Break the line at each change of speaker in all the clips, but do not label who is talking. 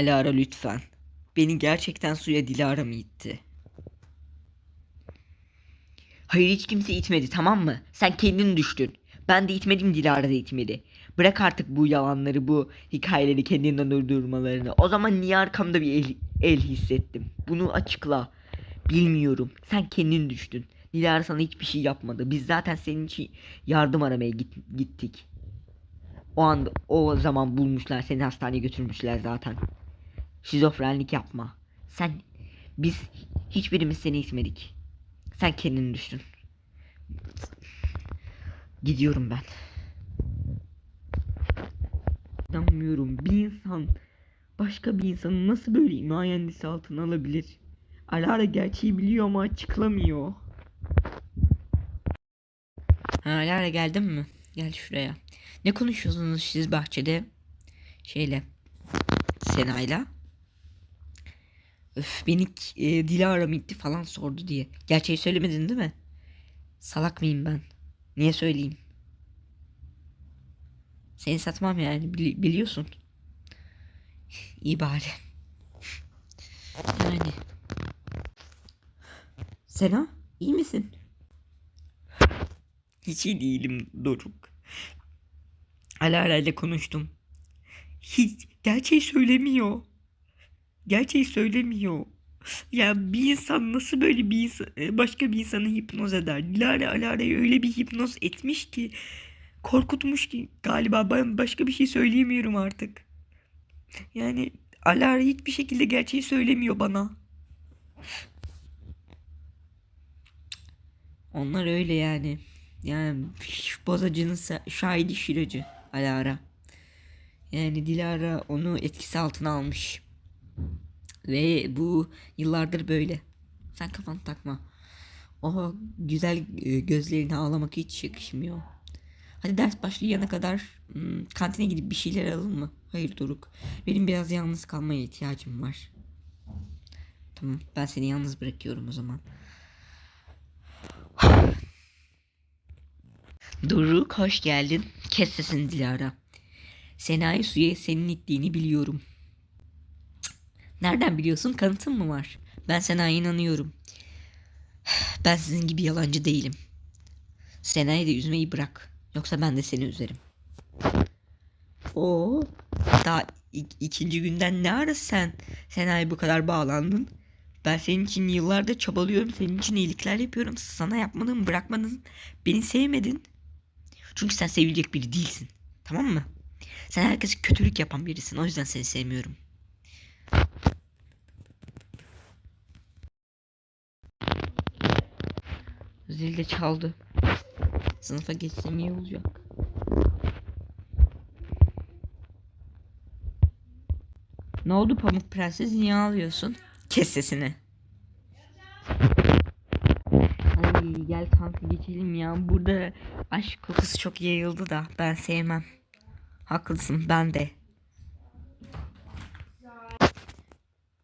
Alara lütfen. Beni gerçekten suya Dilara mı itti? Hayır hiç kimse itmedi tamam mı? Sen kendin düştün. Ben de itmedim Dilara da itmedi. Bırak artık bu yalanları bu hikayeleri kendinden uydurmalarını. O zaman niye arkamda bir el, el hissettim? Bunu açıkla. Bilmiyorum. Sen kendin düştün. Dilara sana hiçbir şey yapmadı. Biz zaten senin için yardım aramaya git- gittik. O anda o zaman bulmuşlar seni hastaneye götürmüşler zaten. Şizofrenlik yapma. Sen biz hiçbirimiz seni itmedik. Sen kendini düştün. Gidiyorum ben. İnanmıyorum. Bir insan başka bir insanı nasıl böyle himayendisi altına alabilir? Alara gerçeği biliyor ama açıklamıyor. Ha, Alara geldin mi? Gel şuraya. Ne konuşuyorsunuz siz bahçede? Şeyle. Sena'yla. Öf beni e, Dilara mı itti falan sordu diye. Gerçeği söylemedin değil mi? Salak mıyım ben? Niye söyleyeyim? Seni satmam yani bili- biliyorsun. İyi bari. Yani. Sena iyi misin? Hiç iyi değilim Doruk. Alara ile konuştum. Hiç gerçeği söylemiyor. Gerçeği söylemiyor. Ya bir insan nasıl böyle bir insan, e, başka bir insanı hipnoz eder? Dilara Alara'yı öyle bir hipnoz etmiş ki korkutmuş ki galiba ben başka bir şey söyleyemiyorum artık. Yani Alara hiçbir şekilde gerçeği söylemiyor bana. Onlar öyle yani. Yani bozacının şahidi şiracı Alara. Yani Dilara onu etkisi altına almış. Ve bu yıllardır böyle. Sen kafanı takma. O güzel e, gözlerine ağlamak hiç yakışmıyor. Hadi ders başlayana kadar hmm, kantine gidip bir şeyler alalım mı? Hayır Doruk. Benim biraz yalnız kalmaya ihtiyacım var. Tamam ben seni yalnız bırakıyorum o zaman. Doruk hoş geldin. Kes sesini Dilara. Sena'yı suya senin ittiğini biliyorum. Nereden biliyorsun? Kanıtın mı var? Ben Sena'ya inanıyorum. Ben sizin gibi yalancı değilim. Sena'yı da üzmeyi bırak. Yoksa ben de seni üzerim. Oo, daha ik- ikinci günden ne ara sen Sena'ya bu kadar bağlandın? Ben senin için yıllardır çabalıyorum. Senin için iyilikler yapıyorum. Sana yapmadın, bırakmadın. Beni sevmedin. Çünkü sen sevilecek biri değilsin. Tamam mı? Sen herkese kötülük yapan birisin. O yüzden seni sevmiyorum. Zil de çaldı. Sınıfa geçsem iyi olacak. Ne oldu Pamuk Prenses? Niye ağlıyorsun? Kes sesini. Ay gel kanka geçelim ya. Burada aşk kokusu çok yayıldı da ben sevmem. Haklısın ben de.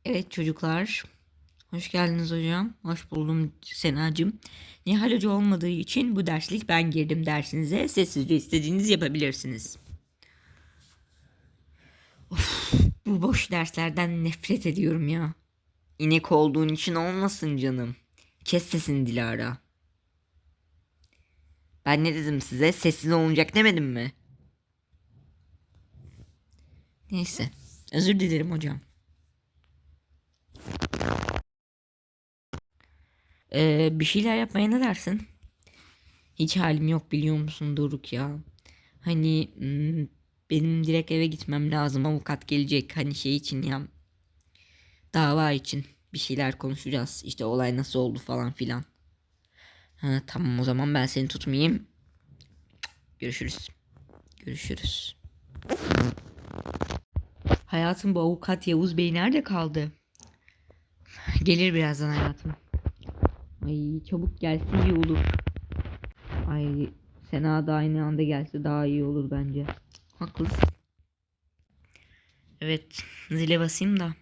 Evet çocuklar. Hoş geldiniz hocam. Hoş buldum Senacığım. Nihal Hoca olmadığı için bu derslik ben girdim dersinize. Sessizce istediğiniz yapabilirsiniz. Of, bu boş derslerden nefret ediyorum ya. İnek olduğun için olmasın canım. Kes sesini Dilara. Ben ne dedim size? Sessiz olunacak demedim mi? Neyse. Özür dilerim hocam. Ee, bir şeyler yapmaya ne dersin? Hiç halim yok biliyor musun Doruk ya. Hani hmm, benim direkt eve gitmem lazım. Avukat gelecek. Hani şey için ya. Dava için bir şeyler konuşacağız. İşte olay nasıl oldu falan filan. Ha, tamam o zaman ben seni tutmayayım. Görüşürüz. Görüşürüz. Hayatım bu avukat Yavuz Bey nerede kaldı? Gelir birazdan hayatım. Ay çabuk gelsin iyi olur. Ay Sena da aynı anda gelse daha iyi olur bence. Haklısın. Evet zile basayım da.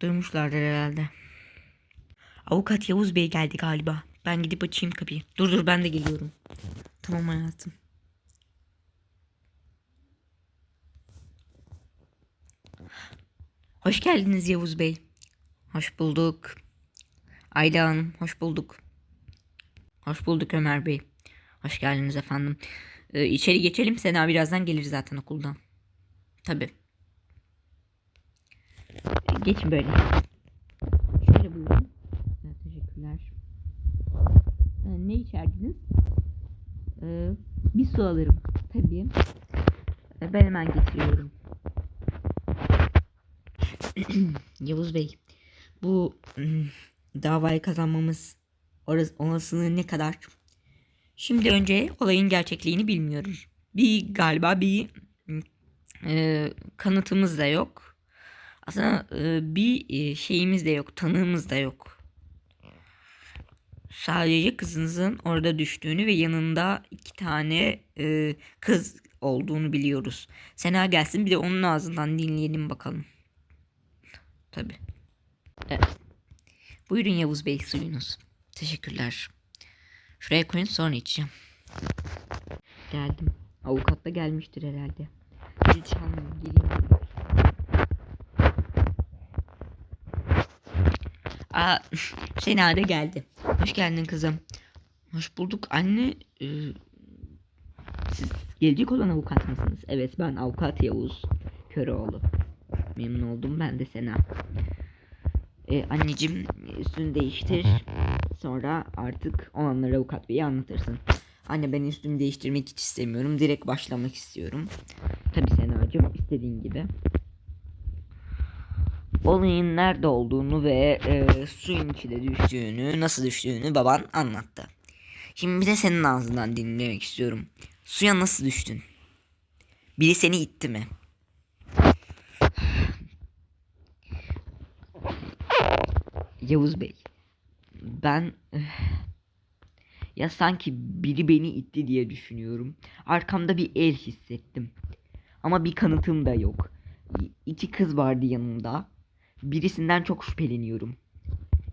Durmuşlardır herhalde. Avukat Yavuz Bey geldi galiba.
Ben gidip açayım kapıyı. Dur dur ben de geliyorum. Tamam hayatım. Hoş geldiniz Yavuz Bey. Hoş bulduk. Ayla Hanım hoş bulduk. Hoş bulduk Ömer Bey. Hoş geldiniz efendim. Ee, içeri geçelim. Sena birazdan gelir zaten okuldan. Tabii. Geçin böyle. Şöyle buyurun. Teşekkürler. Ee, ne içerdiniz? Ee, bir su alırım. Tabii. Ee, ben hemen getiriyorum. Yavuz Bey, bu davayı kazanmamız olasılığı ne kadar? Şimdi önce olayın gerçekliğini bilmiyoruz. Bir galiba bir e, kanıtımız da yok. Aslında e, bir e, şeyimiz de yok, tanığımız da yok. Sadece kızınızın orada düştüğünü ve yanında iki tane e, kız olduğunu biliyoruz. Sena gelsin bir de onun ağzından dinleyelim bakalım. Tabi. Evet. Buyurun Yavuz Bey suyunuz. Teşekkürler. Şuraya koyun sonra içeceğim. Geldim. Avukat da gelmiştir herhalde. Zil çalmayın geleyim. Aa, Sena da geldi. Hoş geldin kızım. Hoş bulduk anne. Ee, siz gelecek olan avukat mısınız? Evet ben avukat Yavuz Köroğlu. Memnun oldum ben de Sena. Ee, anneciğim üstünü değiştir. Sonra artık olanları avukat beyi anlatırsın. Anne ben üstümü değiştirmek hiç istemiyorum. Direkt başlamak istiyorum. Tabi Sena'cığım istediğin gibi. Olayın nerede olduğunu ve e, suyun içine düştüğünü, nasıl düştüğünü baban anlattı. Şimdi bir de senin ağzından dinlemek istiyorum. Suya nasıl düştün? Biri seni itti mi? Yavuz Bey. Ben eh, ya sanki biri beni itti diye düşünüyorum. Arkamda bir el hissettim. Ama bir kanıtım da yok. İki kız vardı yanımda. Birisinden çok şüpheleniyorum.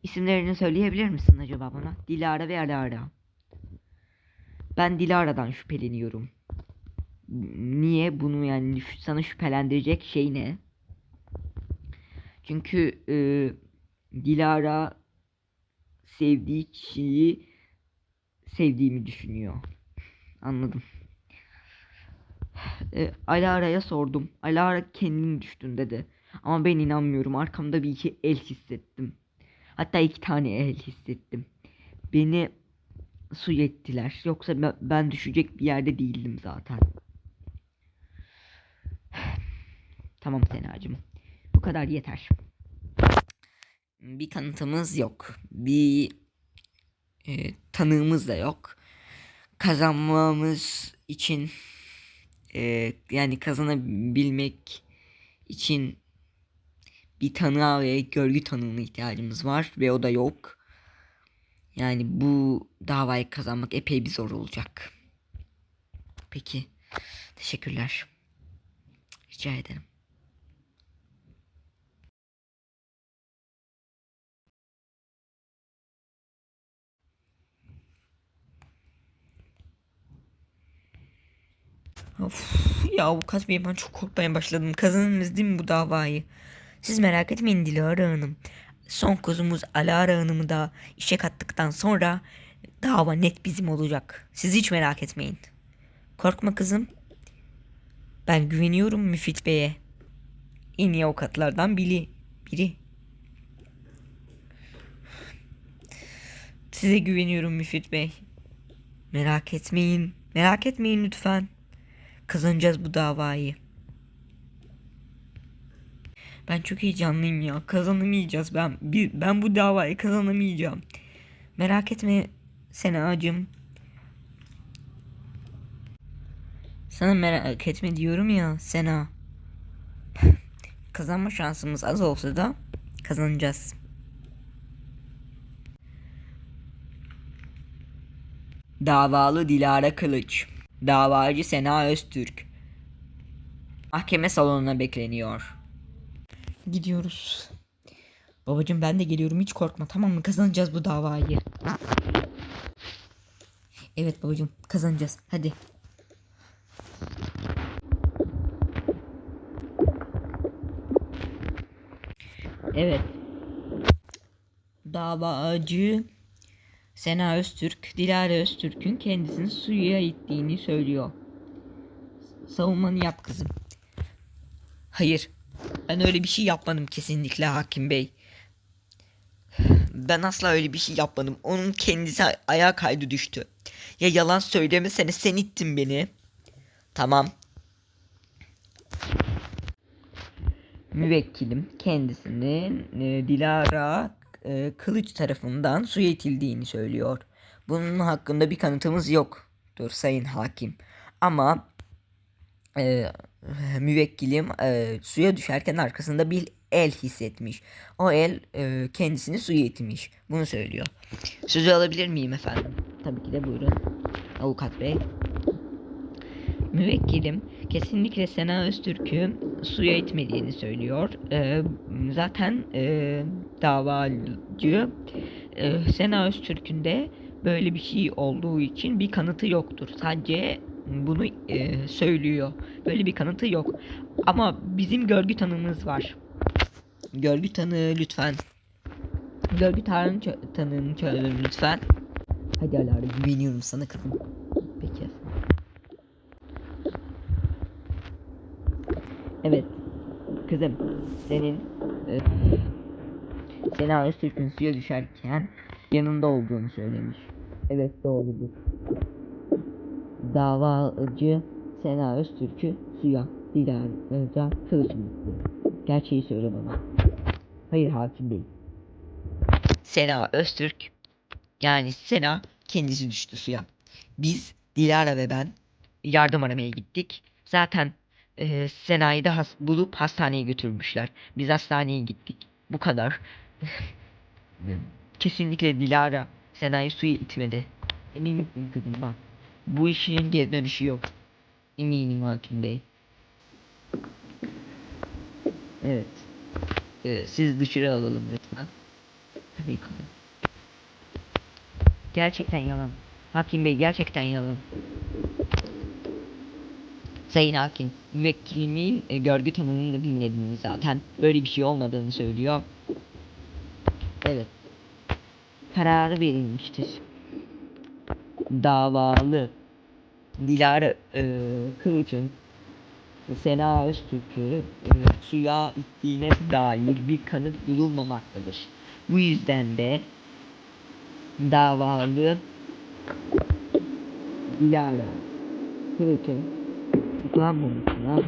İsimlerini söyleyebilir misin acaba bana? Dilara ve Alara. Ben Dilara'dan şüpheleniyorum. Niye bunu yani sana şüphelendirecek şey ne? Çünkü e, Dilara sevdiği kişiyi sevdiğimi düşünüyor. Anladım. E, Alara'ya sordum. Alara kendini düştün dedi. Ama ben inanmıyorum. Arkamda bir iki el hissettim. Hatta iki tane el hissettim. Beni su ettiler. Yoksa ben, düşecek bir yerde değildim zaten. Tamam Senacığım. Bu kadar yeter. Bir kanıtımız yok. Bir e, tanığımız da yok. Kazanmamız için e, yani kazanabilmek için bir tanığa ve görgü tanığına ihtiyacımız var ve o da yok. Yani bu davayı kazanmak epey bir zor olacak. Peki. Teşekkürler. Rica ederim. Of ya avukat bey ben çok korkmaya başladım. Kazanırız değil mi bu davayı? Siz merak etmeyin Dilara Hanım. Son kozumuz Alara Hanım'ı da işe kattıktan sonra dava net bizim olacak. Siz hiç merak etmeyin. Korkma kızım. Ben güveniyorum Müfit Bey'e. En iyi avukatlardan biri. biri. Size güveniyorum Müfit Bey. Merak etmeyin. Merak etmeyin lütfen. Kazanacağız bu davayı. Ben çok heyecanlıyım ya. Kazanamayacağız. Ben ben bu davayı kazanamayacağım. Merak etme Sena'cığım. Sana merak etme diyorum ya Sena. Kazanma şansımız az olsa da kazanacağız. Davalı Dilara Kılıç. Davacı Sena Öztürk. Mahkeme salonuna bekleniyor. Gidiyoruz. Babacım ben de geliyorum hiç korkma tamam mı? Kazanacağız bu davayı. Evet babacığım kazanacağız. Hadi. Evet. Davacı Sena Öztürk, Dilara Öztürk'ün kendisini suya ittiğini söylüyor. Savunmanı yap kızım.
Hayır. Ben öyle bir şey yapmadım kesinlikle hakim bey. Ben asla öyle bir şey yapmadım. Onun kendisi ay- ayağa kaydı düştü. Ya yalan söylemesene sen ittin beni. Tamam.
Müvekkilim kendisinin e, Dilara e, Kılıç tarafından suya itildiğini söylüyor.
Bunun hakkında bir kanıtımız yoktur sayın hakim. Ama e, müvekkilim e, suya düşerken arkasında bir el hissetmiş. O el e, kendisini suya itmiş. Bunu söylüyor. Sözü alabilir miyim efendim?
Tabii ki de buyurun. Avukat bey. Müvekkilim kesinlikle Sena Öztürk'ü suya itmediğini söylüyor. Ee, zaten e, davacı e, Sena Öztürk'ün de böyle bir şey olduğu için bir kanıtı yoktur. Sadece bunu e, söylüyor. Böyle bir kanıtı yok. Ama bizim görgü tanığımız var.
Görgü tanığı lütfen.
Görgü tanığını, tanığını lütfen. Hadi Alara güveniyorum sana kızım. Peki efendim. Evet. Kızım senin e, Sena Öztürk'ün suya düşerken yanında olduğunu söylemiş. Evet doğrudur. Davacı Sena Öztürk'ü suya Dilara kılıç gitti. Gerçeği söyle bana. Hayır hakim bey.
Sena Öztürk yani Sena kendisi düştü suya. Biz Dilara ve ben yardım aramaya gittik. Zaten e, Sena'yı da has- bulup hastaneye götürmüşler. Biz hastaneye gittik. Bu kadar. Kesinlikle Dilara Sena'yı suya itmedi. Eminim kızım bak. Bu işin geri dönüşü yok. Eminim hakim bey. Evet. E, siz dışarı alalım lütfen. Tabii ki. Gerçekten yalan. Hakim Bey gerçekten yalan. Sayın Hakim, müvekkilimin e, görgü tanımını dinlediniz zaten. Böyle bir şey olmadığını söylüyor. Evet. Kararı verilmiştir. Davalı Dilara e, Kılıç'ın Sena Öztürk'ü e, suya ittiğine dair bir kanıt bulunmamaktadır. Bu yüzden de davalı Dilara Kılıç'ın tutuklanmamasına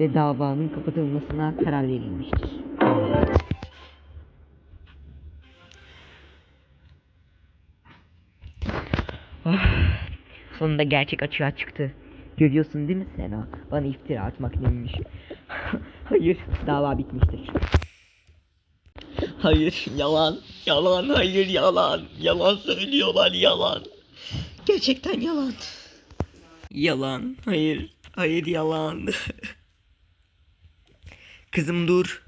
ve davanın kapatılmasına karar verilmiştir. Ah, sonunda gerçek açığa çıktı. Görüyorsun değil mi Sena? Bana iftira atmak neymiş? hayır, dava bitmiştir. Hayır yalan. Yalan hayır yalan. Yalan söylüyorlar yalan. Gerçekten yalan. Yalan. Hayır. Hayır yalan. Kızım dur.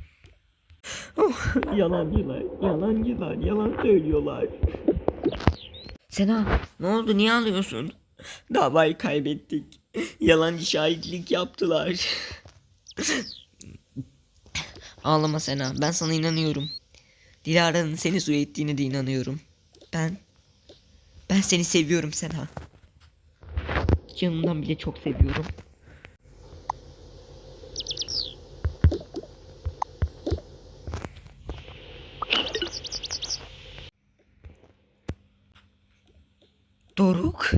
Oh, yalancılar. Yalancılar. Yalan söylüyorlar. Sena ne oldu niye ağlıyorsun? Davayı kaybettik. Yalancı şahitlik yaptılar. Ağlama Sena. Ben sana inanıyorum. Dilara'nın seni suya ettiğine de inanıyorum. Ben... Ben seni seviyorum Sena.
Canımdan bile çok seviyorum.
Doruk.